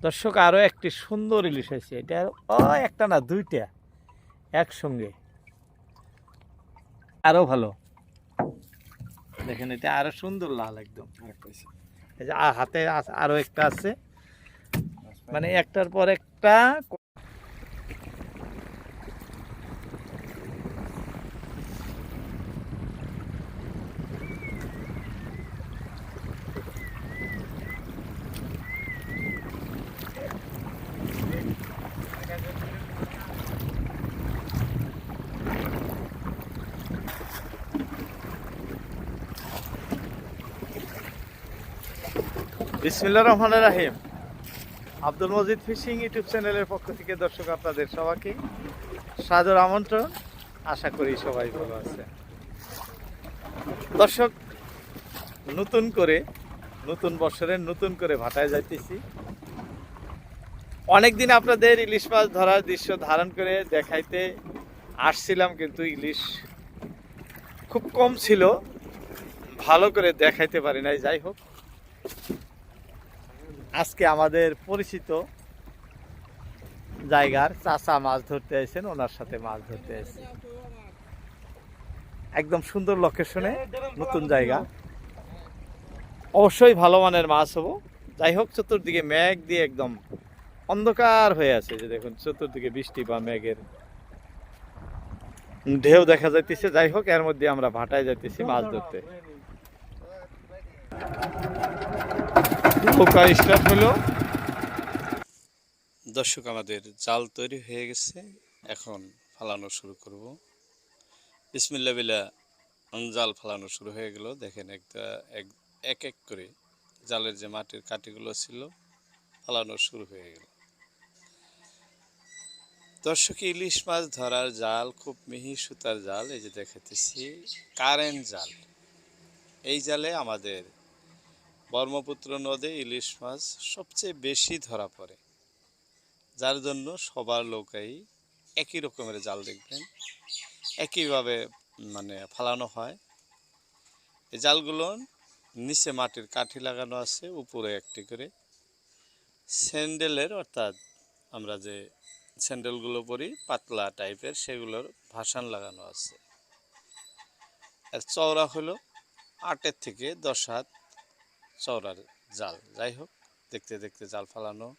দর্শক আরও একটি সুন্দর ইলিশ হয়েছে। এটা ও, একটা না, দুইটা একসঙ্গে। আরও ভালো। দেখেন, এটা আরও সুন্দর লাল একদম। হাতে আরও আরও একটা আছে। মানে একটার পর একটা বিসমিল্লা রহমান রাহিম। আব্দুল মজিদ ফিশিং ইউটিউব চ্যানেলের পক্ষ থেকে দর্শক আপনাদের সবাইকে সাদর আমন্ত্রণ। আশা করি সবাই ভালো আছে। দর্শক, নতুন করে, নতুন বছরের নতুন করে ভাটায় যাইতেছি। অনেকদিন আপনাদের ইলিশ মাছ ধরার দৃশ্য ধারণ করে দেখাইতে আসছিলাম, কিন্তু ইলিশ খুব কম ছিল। ভালো করে দেখাইতে পারি নাই, যাই হোক। আজকে আমাদের পরিচিত জায়গার চাচা মাছ ধরতে এসেছেন ওনার সাথে মাছ ধরতে এসেছে একদম সুন্দর লোকেশনে নতুন জায়গা। অবশ্যই ভালো মানের মাছ হব। যাই হোক, চতুর্দিকে মেঘ দিয়ে একদম অন্ধকার হয়ে আছে যে দেখুন, চতুর্দিকে বৃষ্টি বা মেঘের ঢেউ দেখা যাইতেছে। যাই হোক, এর মধ্যে আমরা ভাটায় যাইতেছি মাছ ধরতে। স্টার্ট হলো। দর্শক, আমাদের জাল তৈরি হয়ে গেছে। এখন ফালানো শুরু করব। বিসমিল্লা বিলা জাল ফালানো শুরু হয়ে গেল। দেখেন একটা এক এক করে জালের যে মাটির কাঠিগুলো ছিল, ফালানো শুরু হয়ে গেল। দর্শক, ইলিশ মাছ ধরার জাল, খুব মিহি সুতার জাল, এই যে দেখাতেছি, কারেন্ট জাল। এই জালে আমাদের ব্রহ্মপুত্র নদে ইলিশ মাছ সবচেয়ে বেশি ধরা পড়ে। যার জন্য সবার লোকাই একই রকমের জাল দেখবেন, একইভাবে মানে ফালানো হয়। এই জালগুলো নিচে মাটির কাঠি লাগানো আছে, উপরে একটি করে। স্যান্ডেলের, অর্থাৎ আমরা যে স্যান্ডেলগুলো পরি, পাতলা টাইপের, সেগুলোর ভাসান লাগানো আছে। আর চওড়া হলো আটের থেকে দশ হাত চওড়ার জাল। যাই হোক, দেখতে দেখতে জাল ফালানো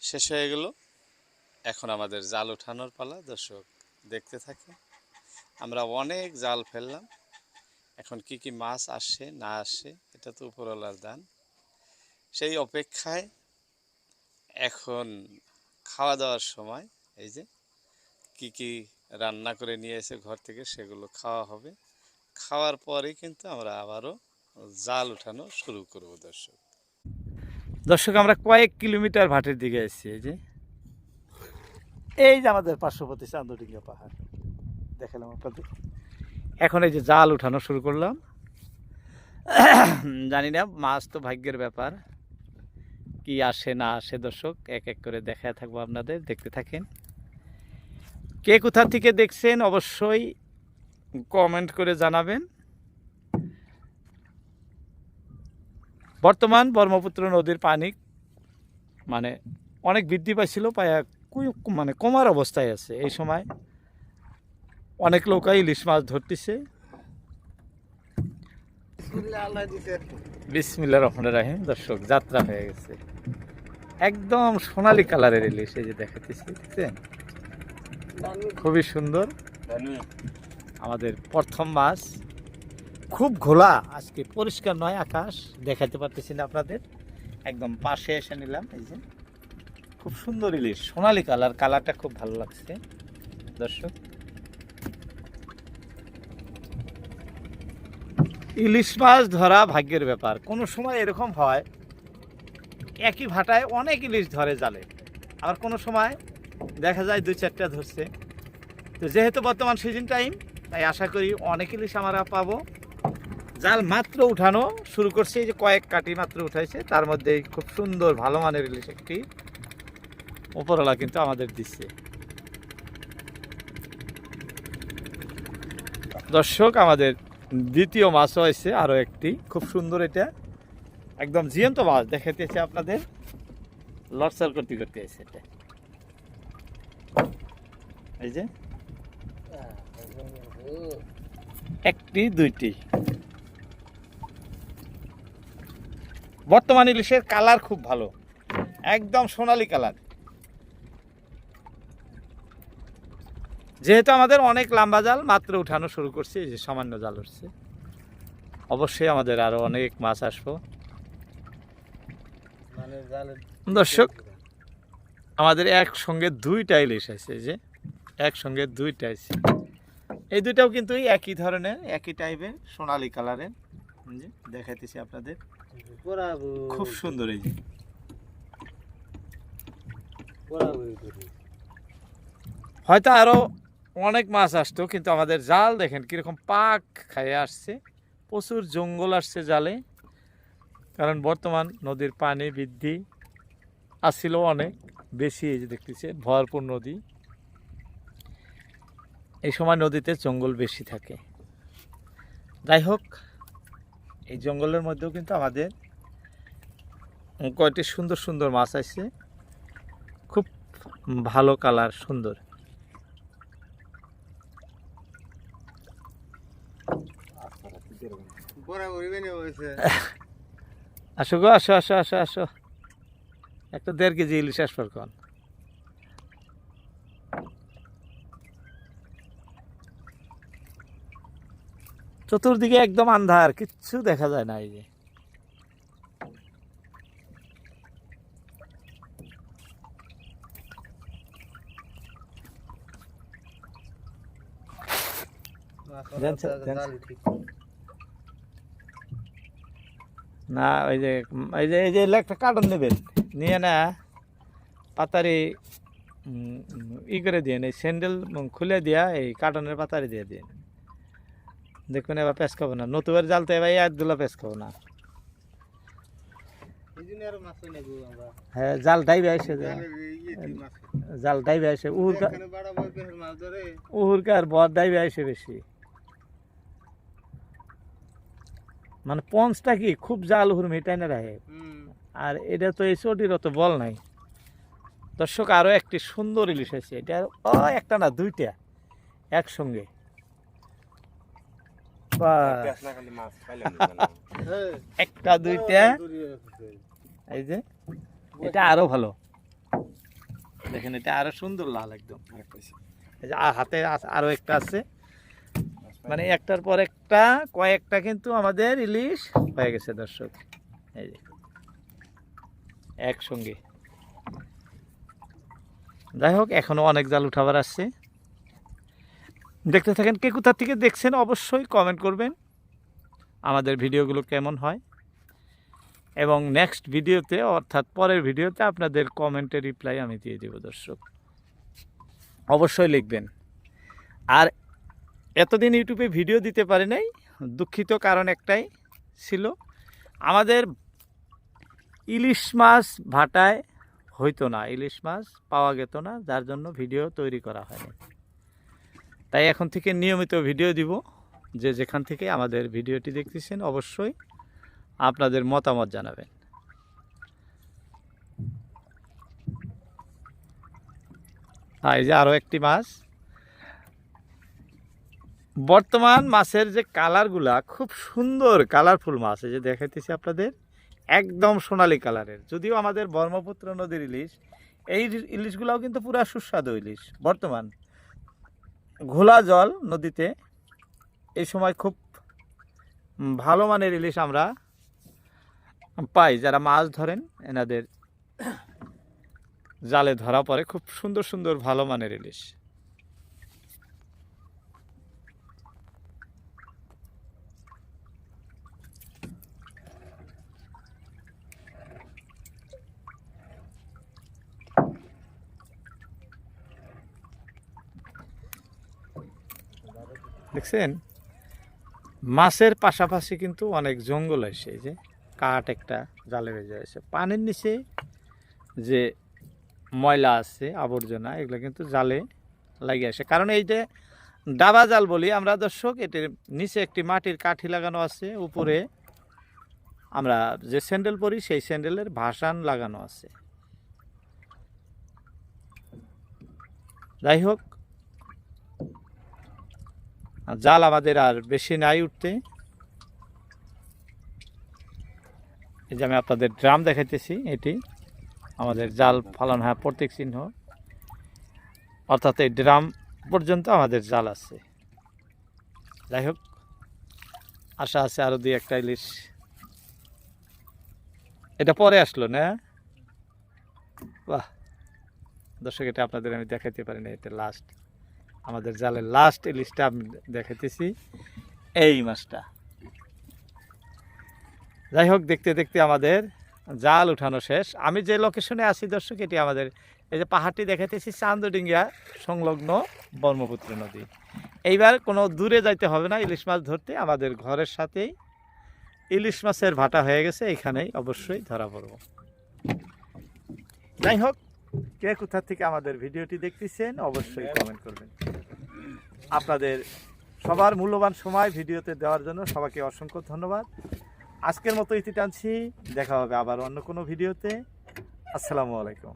শেষ হয়ে গেল। এখন আমাদের জাল ওঠানোর পালা। দর্শক, দেখতে থাকে। আমরা অনেক জাল ফেললাম। এখন কি কি মাছ আসে, না আসে, এটা তো উপরওয়ালার দান। সেই অপেক্ষায় এখন খাওয়া দাওয়ার সময়। এই যে, কি কি রান্না করে নিয়ে এসে ঘর থেকে সেগুলো খাওয়া হবে। খাওয়ার পরে কিন্তু আমরা আবারও জাল উঠানো শুরু করব, দর্শক। দর্শক, আমরা কয়েক কিলোমিটার ভাটের দিকে এসেছি এই যে। এই যে আমাদের পার্শ্ববর্তী চান্দডিঙ্গা পাহাড়। দেখালাম আপনাদের। এখন এই যে জাল উঠানো শুরু করলাম। জানি না, মাছ তো ভাগ্যের ব্যাপার। কি আসে, না আসে, দর্শক, এক এক করে দেখায় থাকব আপনাদের, দেখতে থাকেন। কে কোথা থেকে দেখছেন, অবশ্যই কমেন্ট করে জানাবেন। বর্তমান ব্রহ্মপুত্র নদীর পানি মানে অনেক বৃদ্ধি পাইছিল পায়া মানে কমার অবস্থায় আছে। এই সময় অনেক লোকাই ইলিশ মাছ ধরতেছে। বিসমিল্লা রহমান রাহিম দর্শক যাত্রা হয়ে গেছে। একদম সোনালী কালারের ইলিশ এই যে দেখাতেছি দেখছেন? খুবই সুন্দর। আমাদের প্রথম মাছ। খুব ঘোলা। আজকে পরিষ্কার নয় আকাশ। দেখাতে পারতেছি না আপনাদের। একদম পাশে এসে নিলাম, এই যে। খুব সুন্দর ইলিশ, সোনালি কালার, কালারটা খুব ভালো লাগছে। দর্শক। ইলিশ মাছ ধরা ভাগ্যের ব্যাপার। কোনো সময় এরকম হয়, একই ভাটায় অনেক ইলিশ ধরে জালে। আবার কোনো সময় দেখা যায় দুই চারটা ধরছে। তো যেহেতু বর্তমান সিজন টাইম তাই আশা করি অনেক ইলিশ আমরা পাবো। জাল মাত্র উঠানো শুরু করছে, এই যে কয়েক কাটি মাত্র উঠাইছে। তার মধ্যে খুব সুন্দর, ভালো মানের ইলিশ একটি উপরওয়ালা কিন্তু আমাদের দিচ্ছে। দর্শক, আমাদের দ্বিতীয় মাছ হয়েছে আরও একটি। খুব সুন্দর এটা। একদম জিয়ন্ত মাছ দেখাতেছে আপনাদের। লড়চড় করতে করতে আছে এটা। এই যে। একটি, দুইটি। বর্তমান ইলিশের কালার খুব ভালো। একদম সোনালি কালার। যেহেতু আমাদের অনেক লম্বা জাল, মাত্র উঠানো শুরু করছি, এই যে সামান্য জাল উঠছে। অবশ্যই আমাদের আরও অনেক মাছ আসব। দর্শক, আমাদের একসঙ্গে দুইটা ইলিশ আছে যে একসঙ্গে দুইটা আছে। এই দুইটাও কিন্তু একই ধরনের, একই টাইপের সোনালি কালারের। যে দেখাইতেছি আপনাদের। খুব সুন্দর এই যে। হয়তো আরও অনেক মাছ আসতো কিন্তু আমাদের জাল দেখেন কীরকম পাক খাইয়ে আসছে। প্রচুর জঙ্গল আসছে জালে। কারণ বর্তমান নদীর পানি বৃদ্ধি আসছিল অনেক বেশি এই যে দেখতেছে ভরপুর নদী। এই সময় নদীতে জঙ্গল বেশি থাকে। যাই হোক এই জঙ্গলের মধ্যেও কিন্তু আমাদের কয়টি সুন্দর সুন্দর মাছ আছে। খুব ভালো কালার, সুন্দর। আসো গো, আসো আসো আসো আসো। একটা দেড় কেজি ইলিশ আসবার কন। চতুর্দিকে একদম আন্ধার কিচ্ছু দেখা যায় না এই যে। না ওই যে এই যে এই যে একটা কার্টন নেবেন। নিয়ে না পাতারি ই করে দিয়ে এই স্যান্ডেল খুলে দিয়া এই কার্টনের পাতারি দিয়ে দিয়ে দেখবেন এবার পেস খাব না। নতুবের জাল তো এবার একদুলা পেস খাব না। আরও হ্যাঁ জাল ডাইবে আসে ইয়ে জাল ডাইবে আসে। উহুর কা- এখানে বাড়াবো পেহের মাছ ধরে। উহুর কার বর ডাইবে আসে বেশি। মানে পঞ্চটা কি খুব জাল উহুর মিটাই না রাখে আর এটা তো এই চটির অত বল নাই। দর্শক আরও একটি সুন্দর ইলিশ আছে। এটা ও একটা না দুইটা। একসঙ্গে। একটা দুইটা। এই যে এটা আরও ভালো। দেখেন এটা আরও সুন্দর লাল একদম। এই যে হাতে আরও একটা আছে। মানে একটার পর একটা কয়েকটা কিন্তু আমাদের ইলিশ হয়ে গেছে দর্শক। এই যে একসঙ্গে। যাই হোক এখনও অনেক জাল উঠাবার আসছে দেখতে থাকেন কে কোথা থেকে দেখছেন অবশ্যই কমেন্ট করবেন। আমাদের ভিডিওগুলো কেমন হয়। এবং নেক্সট ভিডিওতে, অর্থাৎ পরের ভিডিওতে আপনাদের কমেন্টের রিপ্লাই আমি দিয়ে দেব দর্শক। অবশ্যই লিখবেন। আর এতদিন ইউটিউবে ভিডিও দিতে পারি নাই, দুঃখিত কারণ একটাই ছিল, আমাদের ইলিশ মাছ ভাটায় হইতো না, ইলিশ মাছ পাওয়া যেত না, যার জন্য ভিডিও তৈরি করা হয়নি। তাই এখন থেকে নিয়মিত ভিডিও দিব। যে যেখান থেকে আমাদের ভিডিওটি দেখতেছেন, অবশ্যই আপনাদের মতামত জানাবেন। এই যে আরও একটি মাছ। বর্তমান মাছের যে কালারগুলা খুব সুন্দর, কালারফুল মাছ। এই যে দেখাইতেছি আপনাদের, একদম সোনালী কালারের। যদিও আমাদের ব্রহ্মপুত্র নদীর ইলিশ, এই ইলিশগুলাও কিন্তু পুরা সুস্বাদু ইলিশ, বর্তমান। ঘোলা জল নদীতে। এই সময় খুব ভালো মানের ইলিশ আমরা পাই। যারা মাছ ধরেন, এনাদের জালে ধরা পড়ে। খুব সুন্দর সুন্দর ভালো মানের ইলিশ। দেখছেন? মাছের পাশাপাশি কিন্তু অনেক জঙ্গল আসে যে কাঠ একটা জালে বেজে আছে। পানির নিচে যে ময়লা আছে, আবর্জনা, এগুলো কিন্তু জালে লাগিয়ে আসে। কারণ এই যে ডাবা জাল বলি আমরা, দর্শক, এটির নিচে একটি মাটির কাঠি লাগানো আছে, উপরে আমরা যে স্যান্ডেল পরি, সেই স্যান্ডেলের ভাসান লাগানো আছে। যাই হোক জাল আমাদের আর বেশি নাই উঠতে। এই যে আমি আপনাদের ড্রাম দেখাইতেছি, এটি। আমাদের জাল ফালানো, হয়, প্রতীক চিহ্ন। অর্থাৎ এই ড্রাম পর্যন্ত আমাদের জাল আছে। যাই হোক, আশা আছে আরও দুই একটা ইলিশ। এটা পরে আসলো, না? বাহ! দর্শক, এটা আপনাদের আমি দেখাইতে পারি না, এটা লাস্ট আমাদের জালের লাস্ট ইলিশটা আমি দেখাইতেছি। এই মাছটা। যাই হোক, দেখতে দেখতে আমাদের জাল উঠানো শেষ। আমি যে লোকেশনে আছি, দর্শক, এটি আমাদের এই যে পাহাড়টি দেখাইতেছি চান্দডিঙ্গিয়া সংলগ্ন ব্রহ্মপুত্র নদী। এইবার কোনো দূরে যাইতে হবে না ইলিশ মাছ ধরতে। আমাদের ঘরের সাথেই ইলিশ মাছের ভাটা হয়ে গেছে। এখানেই অবশ্যই ধরা পড়ব। যাই হোক, কে কোথা থেকে আমাদের ভিডিওটি দেখতেছেন, অবশ্যই কমেন্ট করবেন। আপনাদের সবার মূল্যবান সময় ভিডিওতে দেওয়ার জন্য সবাইকে অসংখ্য ধন্যবাদ। আজকের মতো ইতি টানছি। দেখা হবে আবার অন্য কোনো ভিডিওতে। আসসালামু আলাইকুম।